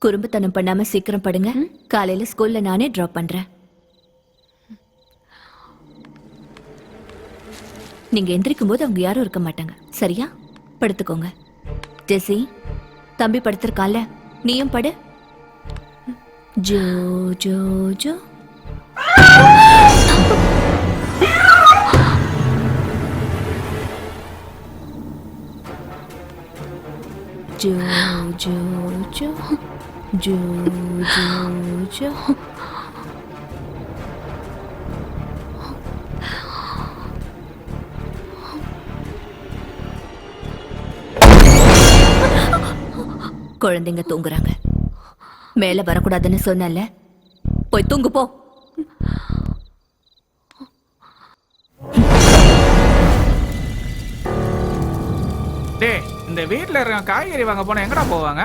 குறும்புத்தனம் பண்ணாம சீக்கிரம் படுங்க. காலையில ஸ்கூல்ல நானே டிராப் பண்றேன். நீங்க எந்திரிக்கும் போது அவங்க யாரும் இருக்க மாட்டாங்க. சரியா? படுத்துக்கோங்க. ஜெசி தம்பி படுத்திருக்கான்ல. நீயும் படு. ஜோ ஜோ ஜோ. ஜோ ஜோ ஜோ ஜோ ஜோ. ஜோ குழந்தைங்க தூங்குறாங்க. மேல வரக்கூடாதுன்னு சொன்னல போய் தூங்கு போ. டேய் இந்த வீட்டில் இருக்க காய்கறி வாங்க போனால் எங்கடா போவாங்க?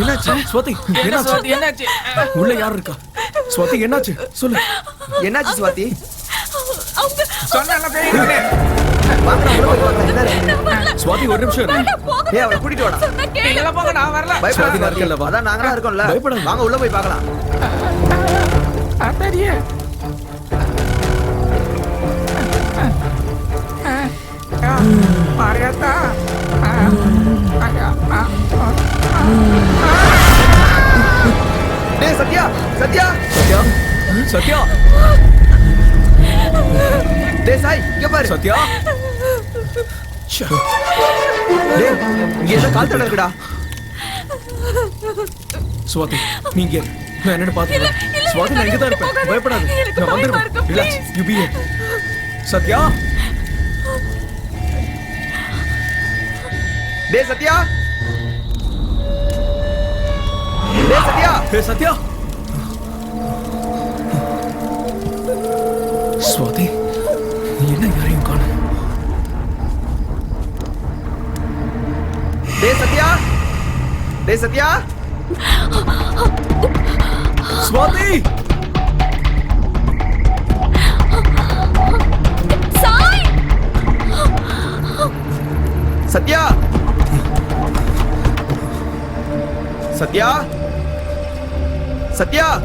என்னாச்சு ஸ்வாதி என்னாச்சு என்னாச்சு உள்ள யார் இருக்கா ஸ்வாதி என்னாச்சு சொல்லு என்னாச்சு ஸ்வாதி ஸ்வாதி ஒரு நிமிஷம் ஏய் அவளை கூட்டிட்டு வாடா இல்ல போங்க நான் வரல பயப்படாத இருக்கல அதான் நாங்களா இருக்கோம்ல பயப்படாத வாங்க உள்ள போய் பார்க்கலாம் அத்தடியே மாரியாத்தா ஆ ஆ ஆ டேய் சத்யா சத்யா. சத்யா. சத்யா. டேய் சாய் இங்க பாரு. சத்யா. டேய் இங்க ஏதோ கால் தடம் இருக்குடா. சுவாதி நீங்க. நான் என்னன்னு பாத்துக்கிறேன் சுவாதி நான் இங்கதான் இருப்பேன். பயப்படாத. நான் வந்துருவேன். Relax you be Sathya. டேய் சத்யா. சத்யா சத்யா சுவாதி நீ என்ன யாரையும் காணும் டேய் சத்யா டேய் Sathya Swathi! Sai! Sathya! sabia?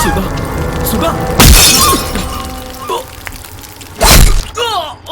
수가, 수가. 어, 어, 어.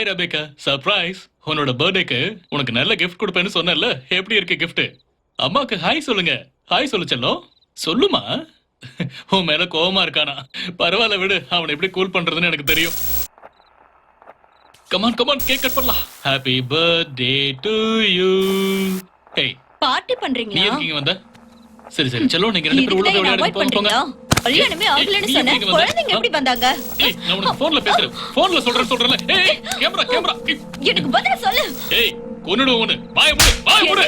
Hi Rebecca surprise உன்னோட பர்த்டேக்கு உனக்கு நல்ல கிஃப்ட் கொடுப்பேன்னு சொன்னேன்ல. எப்படி இருக்கு gift? அம்மாக்கு ஹாய் சொல்லுங்க. ஹாய் சொல்லு செல்லம். சொல்லுமா? உன் மேல கோவமா இருக்கானா? பரவாயில்ல விடு. அவனை எப்படி கூல் பண்றதுன்னு எனக்கு தெரியும். Come on come on cake cut பண்ணலாம். Happy birthday to you hey party நீ பண்றீங்களா இங்க வந்த? சரி சரி. செல்லம் நீங்க ரெண்டு பேரும் உள்ள போய் விளையாடுங்க போங்க, கல்யாணமே ஆகலன்னு வந்த? குழந்தைங்க எப்படி வந்தாங்க? ஏய் நான் உனக்கு போன்ல பேசுறேன். போன்ல சொல்றேன் சொல்றேன்ல. ஏய் கேமரா கேமரா எனக்கு பதில் சொல்லு. ஏய் கொன்னுடுவோம் உன்னை. வாய மூடு வாய மூடு.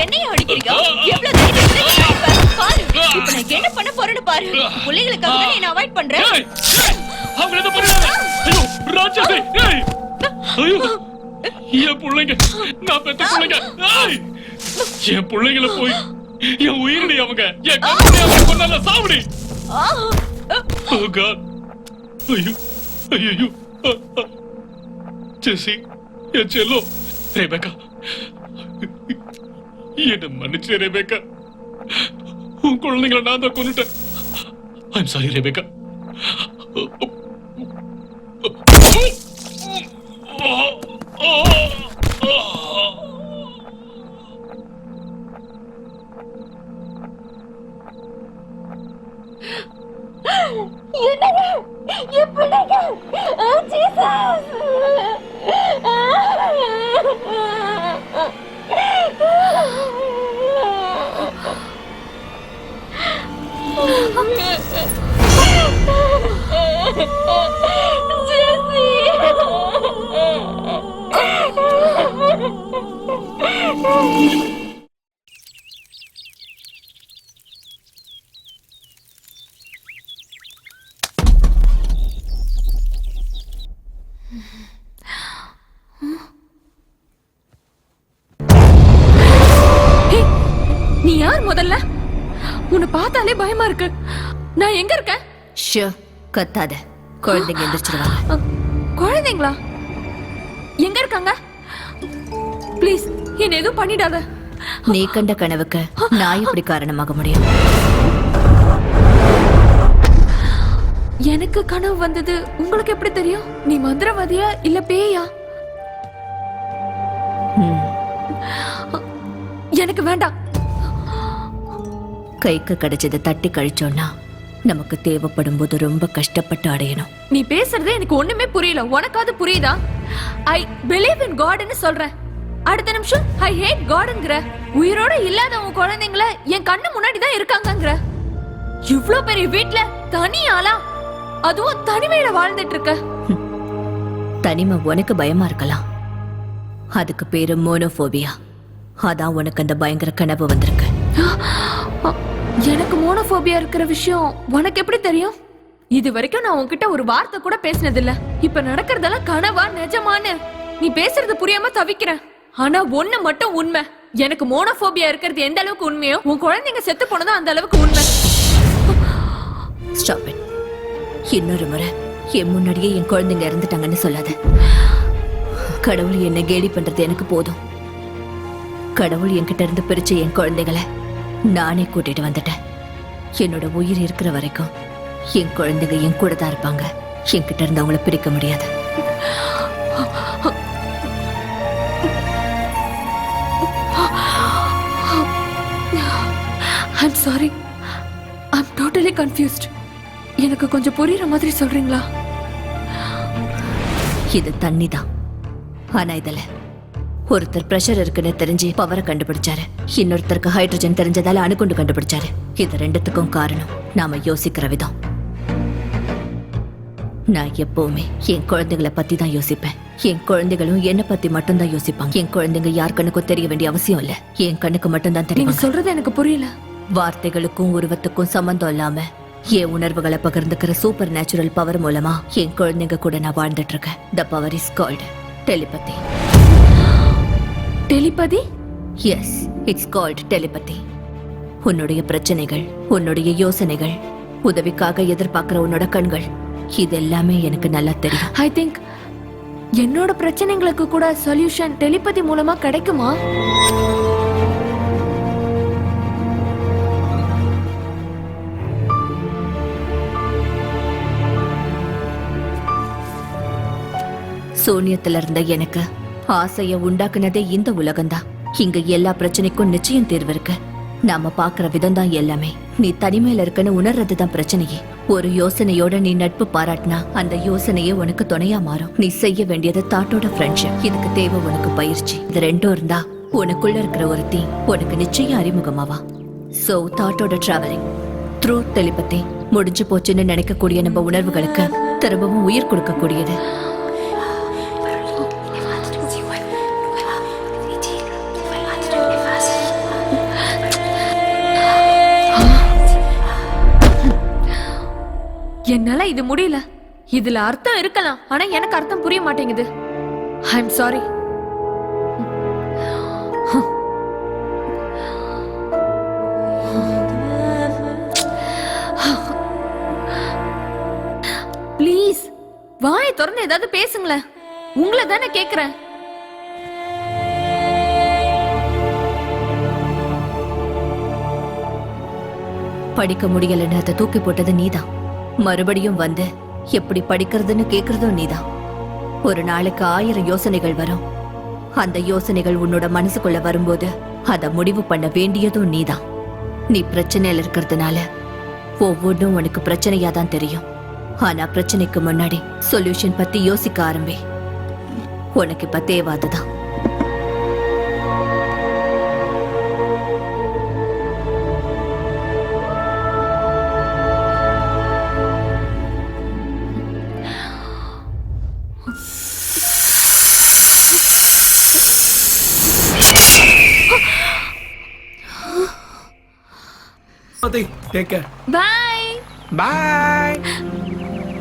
என்னைய அடிக்கிறீங்க? எவ்வளவு தைரியம்? பாரு இப்ப நான் என்ன பண்ண போறேன்னு பாரு. பிள்ளைகளுக்காக தான் நான் அவாய்ட் பண்றேன். அவங்க என்ன பண்றாங்க? ஐயோ ராஜாதி ஏய் ஐயோ. என் பிள்ளைங்க நான் பெத்த பிள்ளைங்க. என் பிள்ளைங்கள போய் என் உயிரடி அவங்க என் கம்பெனி அவங்க கொண்டால சாவடி! ஓ காட் ஐயோ ஐயோ ஜெசி என் செல்லோ ரெபேக்கா. என்ன மன்னிச்சு ரெபேக்கா. உன் குழந்தைங்களை நான் தான் கொண்டுட்டேன் ஐம் சாரி ரெபேக்கா. என் பிள்ளைங்க ஆ, ஜீசஸ்! ஏய், பயமா இருக்கு. நான் எங்க இருக்கேன்? ஷோ கத்தாத. குழந்தைங்க எந்திரிச்சிருவாங்க. குழந்தைங்களா? எங்க இருக்காங்க? ப்ளீஸ் என்ன எதுவும் பண்ணிடாத. நீ கண்ட கனவுக்கு நான் எப்படி காரணமாக முடியும்? எனக்கு கனவு வந்தது உங்களுக்கு எப்படி தெரியும்? நீ மந்திரவாதியா இல்ல பேயா? எனக்கு வேண்டாம். கைக்கு கிடைச்சதை தட்டி கழிச்சோம்னா நமக்கு தேவைப்படும் போது ரொம்ப கஷ்டப்பட்டு அடையணும். நீ பேசுறது எனக்கு ஒண்ணுமே புரியல. உனக்காவது புரியுதா? ஐ பிலீவ் இன் காட்னு சொல்றேன். அடுத்த நிமிஷம் ஐ ஹேட் காட்ங்கிற உயிரோட இல்லாத உன் குழந்தைங்கள என் கண்ணு முன்னாடி தான் இருக்காங்கங்கிற. இவ்ளோ பெரிய வீட்ல தனி ஆளா அதுவும் தனிமையில வாழ்ந்துட்டு இருக்க தனிமை உனக்கு பயமா இருக்கலாம். அதுக்கு பேரு மோனோபோபியா அதான் உனக்கு அந்த பயங்கர கனவு வந்திருக்கு. எனக்கு மோனோபோபியா இருக்கிற விஷயம் உனக்கு எப்படி தெரியும்? இது வரைக்கும் நான் உன்கிட்ட ஒரு வார்த்தை கூட பேசினது இல்ல இப்ப நடக்கிறதெல்லாம் கனவா நிஜமான்னு. நீ பேசுறது புரியாம தவிக்கிற. ஆனா ஒண்ணு மட்டும் உண்மை. எனக்கு மோனோபோபியா இருக்கிறது எந்த அளவுக்கு உண்மையோ உன் குழந்தைங்க செத்து போனதும் அந்த அளவுக்கு உண்மை. ஸ்டாப் இட் இன்னொரு முறை என் முன்னாடியே என் குழந்தைங்க இறந்துட்டாங்கன்னு சொல்லாத. கடவுள் என்ன கேலி பண்றது எனக்கு போதும். கடவுள் என்கிட்ட இருந்து பிரிச்ச என் குழந்தைகளை நானே கூட்டிட்டு வந்துட்டேன். என்னோட உயிர் இருக்கிற வரைக்கும் என் குழந்தைங்க என் கூட தான் இருப்பாங்க. என்கிட்ட இருந்து அவங்கள பிரிக்க முடியாது. I'm sorry I'm totally confused எனக்கு கொஞ்சம் புரியுற மாதிரி சொல்றீங்களா? இது தண்ணி தான் ஆனா இதுல ஒருத்தர் பிரஷர் இருக்குன்னு தெரிஞ்சு பவரை கண்டுபிடிச்சாரு. இன்னொருத்தருக்கு ஹைட்ரஜன் தெரிஞ்சதால அணுகுண்டு கண்டுபிடிச்சாரு. இது ரெண்டுத்துக்கும் காரணம். நாம யோசிக்கிற விதம். நான் எப்பவுமே என் குழந்தைகளை பத்தி தான் யோசிப்பேன். என் குழந்தைகளும் என்ன பத்தி மட்டும்தான் யோசிப்பாங்க. என் குழந்தைங்க யார் கண்ணுக்கும் தெரிய வேண்டிய அவசியம் இல்ல. என் கண்ணுக்கு மட்டும்தான் தெரியும்? சொல்றது எனக்கு புரியல. வார்த்தைகளுக்கும் உருவத்துக்கும் சம்பந்தம் இல்லாம என் உணர்வுகளை பகிர்ந்துக்கிற சூப்பர் நேச்சுரல் பவர் மூலமா என் குழந்தைங்க கூட நான் வாழ்ந்துட்டு இருக்கேன். The power is called telepathy telepathy? Yes it's called telepathy. உன்னுடைய பிரச்சனைகள் உன்னுடைய யோசனைகள் உதவிக்காக எதிர்பார்க்கிற உன்னோட கண்கள் இது எல்லாமே எனக்கு நல்லா தெரியும். ஐ திங்க் என்னோட பிரச்சனைகளுக்கு கூட சொல்யூஷன் டெலிபதி மூலமா கிடைக்குமா? சூன்யத்துல இருந்த எனக்கு ஆசைய உண்டாக்குனதே இந்த உலகம்தான். இங்க எல்லா பிரச்சனைக்கும் நிச்சயம் தீர்வு இருக்கு நாம பாக்குற விதம் தான் எல்லாமே. நீ தனிமையில இருக்கன்னு உணர்றது தான் பிரச்சனையே. ஒரு யோசனையோட நீ நட்பு பாராட்டினா அந்த யோசனையே உனக்கு துணையா மாறும். நீ செய்ய வேண்டியது தாட்டோட ஃப்ரெண்ட்ஷிப் இதுக்கு தேவை உனக்கு பயிற்சி. இது ரெண்டும் இருந்தா உனக்குள்ள இருக்கிற ஒருத்தி உனக்கு நிச்சயம் அறிமுகமாவா? சோ தாட்டோட டிராவலிங் த்ரூ தெளிப்பத்தி முடிஞ்சு போச்சுன்னு நினைக்கக்கூடிய நம்ம உணர்வுகளுக்கு திரும்பவும் உயிர் கொடுக்கக்கூடியது. என்னால இது முடியல. இதுல அர்த்தம் இருக்கலாம் ஆனா எனக்கு அர்த்தம் புரிய மாட்டேங்குது. ஐ எம் சாரி ப்ளீஸ் வாயை திறந்து ஏதாவது பேசுங்களேன். உங்களை தானே கேக்குறேன். படிக்க முடியலன்னு அதை தூக்கி போட்டது நீதான். மறுபடியும் வந்து எப்படி படிக்கிறதுன்னு கேக்குறதும் நீதான். ஒரு நாளுக்கு ஆயிரம் யோசனைகள் வரும். அந்த யோசனைகள் உன்னோட மனசுக்குள்ள வரும்போது அதை முடிவு பண்ண வேண்டியதும் நீதான். நீ பிரச்சனையில் இருக்கிறதுனால ஒவ்வொன்றும் உனக்கு பிரச்சனையா தான் தெரியும். ஆனா பிரச்சனைக்கு முன்னாடி சொல்யூஷன் பத்தி யோசிக்க ஆரம்பி. உனக்கு இப்ப தேவை Swathi take care bye bye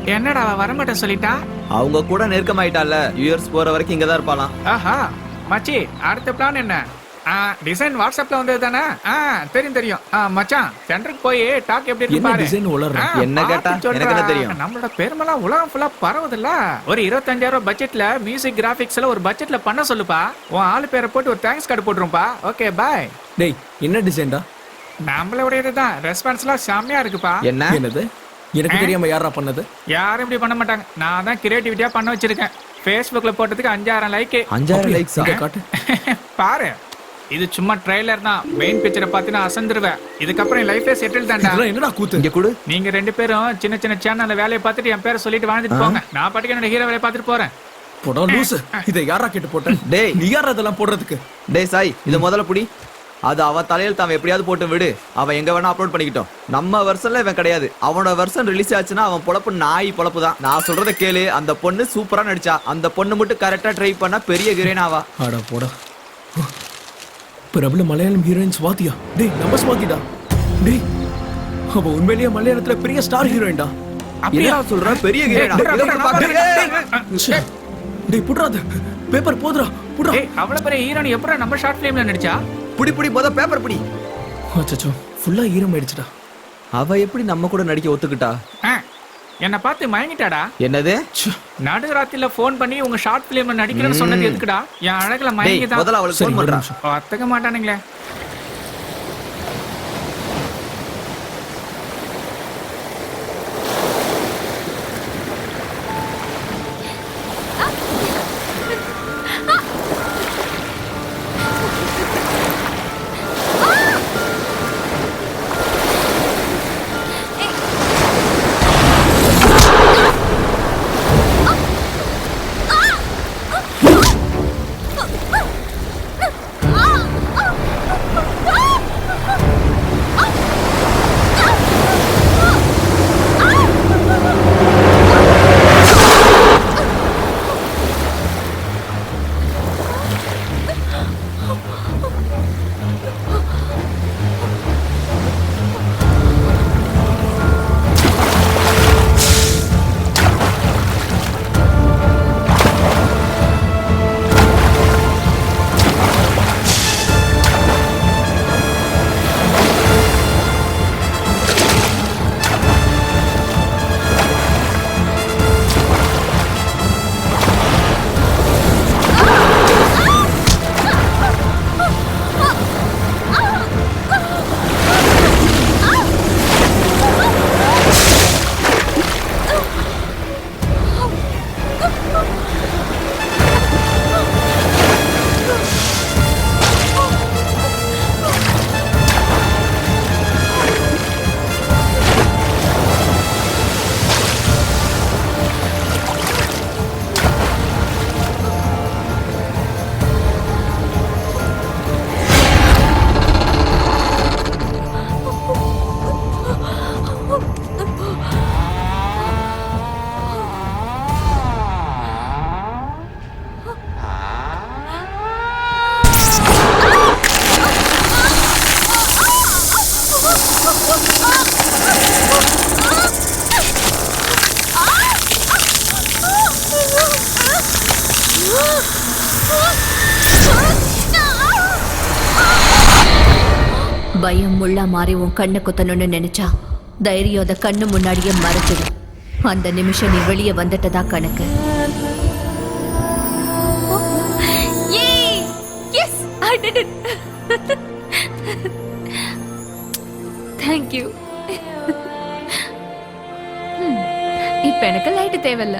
என்னடா அவ வரமாட்டேன் சொல்லிட்டா? அவங்க கூட நெருக்கமாயிட்டால யூஎஸ் போற வரைக்கும் இங்க தான் இருப்பாளாம் ஆஹா. மச்சி அடுத்த பிளான் என்ன? டிசைன் வாட்ஸ்அப்ல வந்தது தானே? ஆ தெரியும் தெரியும். ஆ மச்சான் சென்டருக்கு போய் டாக் எப்படி இருக்கு பாரு. டிசைன் ஆ, என்ன கேட்டா? எனக்கு என்ன தெரியும்? நம்மளோட பெருமெல்லாம் உலகம் ஃபுல்லா பரவுதுல்ல. ஒரு இருபத்தஞ்சாயிரம் பட்ஜெட்ல மியூசிக் கிராபிக்ஸ்ல ஒரு பட்ஜெட்ல பண்ண சொல்லுப்பா. உன் ஆளு பேரை போட்டு ஒரு தேங்க்ஸ் கார்டு போட்டுருப்பா ஓகே பாய் டேய் என்ன டிசைன்டா நம்மளோட தான் ரெஸ்பான்ஸ்லாம் செம்மையா இருக்குப்பா. என்ன? என்னது? எனக்கு தெரியாம யாரா பண்ணது? யாரும் இப்படி பண்ண மாட்டாங்க. நான் தான் கிரியேட்டிவிட்டியா பண்ண வச்சிருக்கேன். Facebookல போட்டதுக்கு அஞ்சாயிரம் லைக்கு அஞ்சாயிரம் லைக்ஸா காட்டு. பாரு. இது சும்மா ட்ரைலர் தான். மெயின் பிக்சரை பார்த்து நான் அசந்துருவேன். இதுக்கப்புறம் என் லைஃபே செட்டில் தான்டா. என்னடா கூத்து? இங்க கொடு. நீங்க ரெண்டு பேரும் சின்ன சின்ன சேனல்ல வேலையை பார்த்துட்டு என் பேரை சொல்லிட்டு வாழ்ந்துட்டு போங்க. நான் பாட்டுக்கு என்னோட ஹீரோ வேலையை பார்த்துட்டு போறேன். போடா லூசு. இதை யாரா கேட்டு போட்ட? டேய். நீ யாரா இதெல்லாம் போடுறதுக்கு? டேய் சாய் இத முதல்ல புடி. அது அவ தலையில் தான் எப்படியாவது போட்டு விடு. அவன் எங்க வேணா அப்லோட் பண்ணிக்கிட்டோம். நம்ம வெர்ஷன்ல இவன் கிடையாது. அவனோட வெர்ஷன் ரிலீஸ் ஆச்சுன்னா அவன் பொழப்பு நாய் பொழப்பு தான். நான் சொல்றத கேளு. அந்த பொண்ணு சூப்பரா நடிச்சா. அந்த பொண்ணு மட்டும் கரெக்டா ட்ரை பண்ணா பெரிய ஹீரோயின் ஆவா. ஆடா போடா. பிரபல மலையாளம் ஹீரோயின் ஸ்வாதியா டேய் நம்ம ஸ்வாதிடா டேய் அவ உண்மையிலேயே மலையாளத்துல பெரிய ஸ்டார் ஹீரோயின்டா என்ன சொல்ற? பெரிய ஹீரோயினா டேய், புட்றாத பேப்பர் போதுடா புட்றா. ஏய் அவ்வளவு பெரிய ஹீரோனி எப்பறம் நம்ம ஷார்ட் ஃபிலிம்ல நடிச்சா? புடி புடி முத பேப்பர் புடி. அச்சச்சோ ஃபுல்லா ஈரம் ஆயிடுச்சுடா. அவ எப்படி நம்ம கூட நடிக்க ஒத்துக்கிட்டா? என்னை பார்த்து மயங்கிட்டாடா. என்னது? நடுராத்திரில ஃபோன் பண்ணி உங்க ஷார்ட் ஃபிலிம்ல நடிக்கிறேன்னு சொன்னது எதுக்குடா? என் அழகுல டேய் மயங்கி தான் முதல்ல அவளுக்கு ஃபோன் ஒத்துக்க மாட்டானுங்களே. பயம் முள்ளா மாறி உன் கண்ணை குத்தணும்னு நினைச்சா தைரியம் அதை கண்ணு முன்னாடியே மறைச்சிடு. அந்த நிமிஷம் நீ வெளியே வந்துட்டதா கணக்கு? தேங்க்யூ hmm, இப்ப தேங்க் யூ இப்போ எனக்கு லைட்டு தேவையில்ல.